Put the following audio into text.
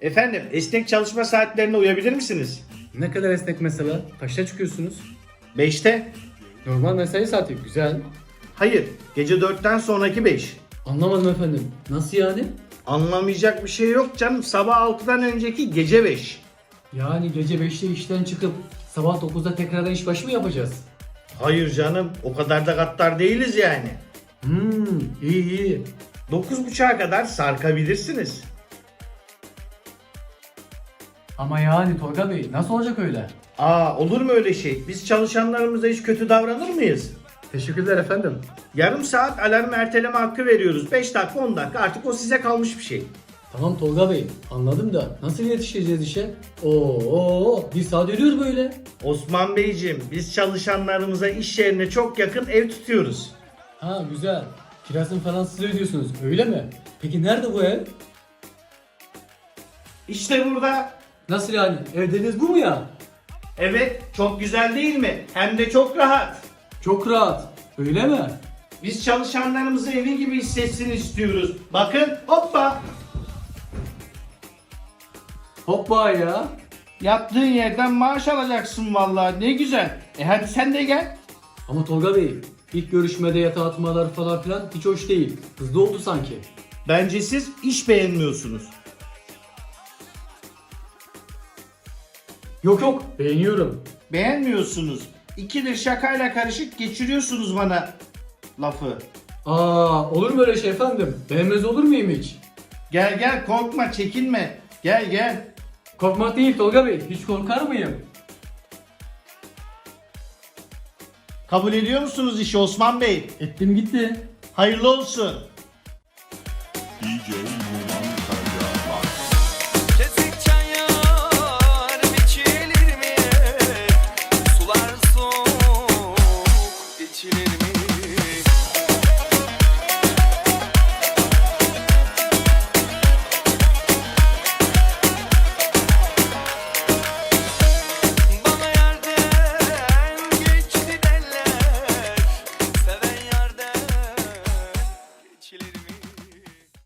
Efendim esnek çalışma saatlerine uyabilir misiniz? Ne kadar esnek mesela? Kaçta çıkıyorsunuz? 5'te? Normal mesai saati. Güzel. Hayır. Gece 4'ten sonraki 5. Anlamadım efendim. Nasıl yani? Anlamayacak bir şey yok canım. Sabah 6'dan önceki gece 5. Yani gece 5'te işten çıkıp sabah 9'da tekrardan iş başı mı yapacağız? Hayır canım. O kadar da gattar değiliz yani. Hmm, iyi iyi. 9.30'a kadar sarkabilirsiniz. Ama yani Tolga Bey nasıl olacak öyle? Aa olur mu öyle şey? Biz çalışanlarımıza hiç kötü davranır mıyız? Teşekkürler efendim. Yarım saat alarm erteleme hakkı veriyoruz. 5 dakika 10 dakika artık o size kalmış bir şey. Tamam Tolga Bey anladım da nasıl yetişeceğiz işe? Oo, oo bir saat ölüyor böyle. Osman Beyciğim biz çalışanlarımıza iş yerine çok yakın ev tutuyoruz. Ha güzel. Kirasını falan siz ödüyorsunuz öyle mi? Peki nerede bu ev? İşte burada. Nasıl yani? Evdeniz bu mu ya? Evet çok güzel değil mi? Hem de çok rahat. Çok rahat. Öyle mi? Biz çalışanlarımızı evi gibi hissetsin istiyoruz. Bakın hoppa. Hoppa ya. Yattığın yerden maaş alacaksın vallahi ne güzel. E hadi sen de gel. Ama Tolga Bey ilk görüşmede yatağa atmalar falan filan hiç hoş değil. Hızlı oldu sanki. Bence siz iş beğenmiyorsunuz. Yok yok beğeniyorum. Beğenmiyorsunuz. İkidir şakayla karışık geçiriyorsunuz bana lafı. Aa olur mu öyle şey efendim? Beğenmez olur muyum hiç? Gel gel korkma çekinme. Gel gel. Korkmak değil Tolga Bey. Hiç korkar mıyım? Kabul ediyor musunuz işi Osman Bey? Ettim gitti. Hayırlı olsun. DJ Numan